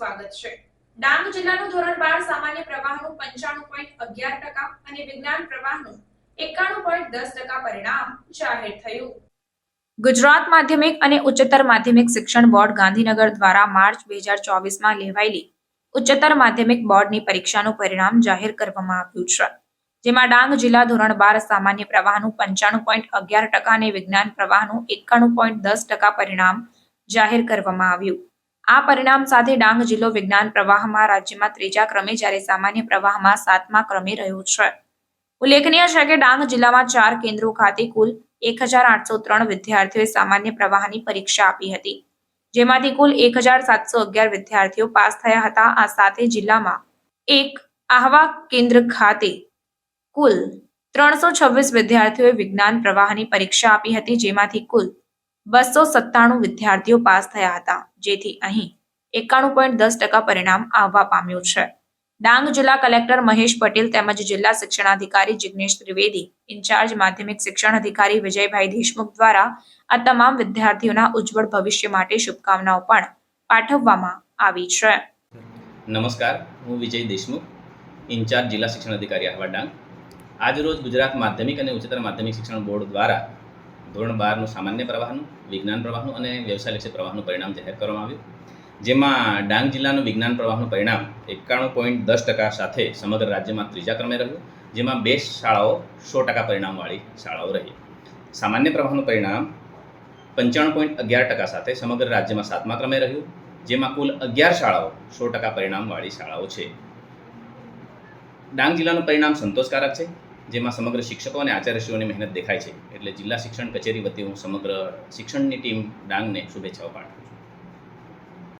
સ્વાગત છે. ડાંગ જિલ્લાનું ધોરણ બાર સામાન્ય પ્રવાહનું પંચાણું પોઈન્ટ અગિયાર ટકા અને વિજ્ઞાન પ્રવાહનું એકાણું પોઈન્ટ દસ ટકા પરિણામ જાહેર થયું. ગુજરાત માધ્યમિક અને ઉચ્ચતર માધ્યમિક શિક્ષણ બોર્ડ ગાંધીનગર દ્વારા માર્ચ બે હજાર ચોવીસમાં લેવાયેલી ઉચ્ચતર માધ્યમિક બોર્ડની પરીક્ષાનું પરિણામ જાહેર કરવામાં આવ્યું છે. જેમાં ડાંગ જિલ્લા ધોરણ બાર સામાન્ય પ્રવાહનું પંચાણું પોઈન્ટ અગિયાર ટકા અને વિજ્ઞાન પ્રવાહનું એકાણું પોઈન્ટ દસ ટકા પરિણામ જાહેર કરવામાં આવ્યું. આ પરિણામ સાથે ડાંગ જિલ્લો વિજ્ઞાન પ્રવાહમાં રાજ્યમાં ત્રીજા ક્રમે જ્યારે સામાન્ય પ્રવાહમાં સાતમા ક્રમે રહ્યો છે. ઉલ્લેખનીય છે કે ડાંગ જિલ્લામાં ચાર કેન્દ્રો ખાતે કુલ એક હજાર આઠસો ત્રણ વિદ્યાર્થીઓએ સામાન્ય પ્રવાહની પરીક્ષા આપી હતી. જેમાંથી કુલ એક હજાર સાતસો અગિયાર વિદ્યાર્થીઓ પાસ થયા હતા. આ સાથે જિલ્લામાં એક આહવા કેન્દ્ર ખાતે કુલ ત્રણસો છવ્વીસ વિદ્યાર્થીઓએ વિજ્ઞાન પ્રવાહની પરીક્ષા આપી હતી. જેમાંથી કુલ બસો સત્તાણું વિદ્યાર્થીઓ પાસ થયા હતા, જેથી અહીં એકાણું પોઈન્ટ દસ ટકા પરિણામ આવવા પામ્યું છે. ડાંગ જિલ્લા કલેક્ટર મહેશ પટેલ તેમજ જિલ્લા શિક્ષણાધિકારી જિગ્નેશ ત્રિવેદી, ઇન્ચાર્જ માધ્યમિક શિક્ષણ અધિકારી વિજયભાઈ દેશમુખ દ્વારા આ તમામ વિદ્યાર્થીઓના ઉજ્જવળ ભવિષ્ય માટે શુભકામનાઓ પણ પાઠવવામાં આવી છે. નમસ્કાર, હું વિજય દેશમુખ, ઇન્ચાર્જ જિલ્લા શિક્ષણ અધિકારી આહવા ડાંગ. આજરોજ ગુજરાત માધ્યમિક અને ઉચ્ચતર માધ્યમિક શિક્ષણ બોર્ડ દ્વારા ધોરણ બારનું સામાન્ય પ્રવાહનું, વિજ્ઞાન પ્રવાહનું અને વ્યવસાય લક્ષી પ્રવાહનું પરિણામ જાહેર કરવામાં આવ્યું. જેમાં ડાંગ જિલ્લાનું વિજ્ઞાન પ્રવાહનું પરિણામ એકાણું પોઈન્ટ દસ ટકા સાથે સમગ્ર રાજ્યમાં ત્રીજા ક્રમે રહ્યું, જેમાં બે શાળાઓ સો ટકા પરિણામવાળી શાળાઓ રહી. સામાન્ય પ્રવાહનું પરિણામ પંચાણું પોઈન્ટ અગિયાર ટકા સાથે સમગ્ર રાજ્યમાં સાતમા ક્રમે રહ્યું, જેમાં કુલ અગિયાર શાળાઓ સો ટકા પરિણામવાળી શાળાઓ છે. ડાંગ જિલ્લાનું પરિણામ સંતોષકારક છે. જેમાં સમગ્ર શિક્ષકો અને આચાર્યશ્રીઓની મહેનત દેખાય છે. એટલે જિલ્લા શિક્ષણ કચેરી વતી હું સમગ્ર શિક્ષણની ટીમ ડાંગને શુભેચ્છાઓ પાઠવું છું.